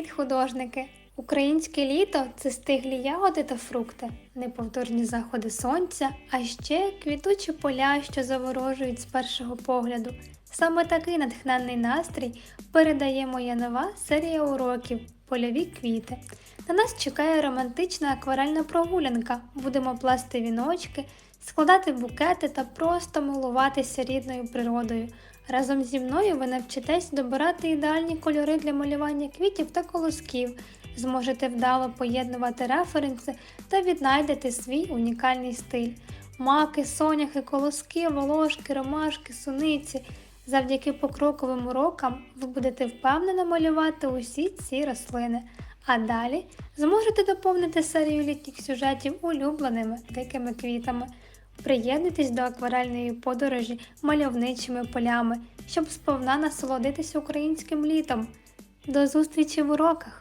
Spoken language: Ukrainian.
Привіт, художники! Українське літо це стиглі ягоди та фрукти, неповторні заходи сонця, а ще квітучі поля, що заворожують з першого погляду. Саме такий натхненний настрій передає моя нова серія уроків Польові квіти. На нас чекає романтична акварельна прогулянка. Будемо пласти віночки, складати букети та просто милуватися рідною природою. Разом зі мною ви навчитесь добирати ідеальні кольори для малювання квітів та колосків, зможете вдало поєднувати референси та віднайдете свій унікальний стиль. Маки, соняхи, колоски, волошки, ромашки, суниці. Завдяки покроковим урокам ви будете впевнено малювати усі ці рослини. А далі зможете доповнити серію літніх сюжетів улюбленими дикими квітами. Приєднуйтесь до акварельної подорожі мальовничими полями, щоб сповна насолодитися українським літом. До зустрічі в уроках!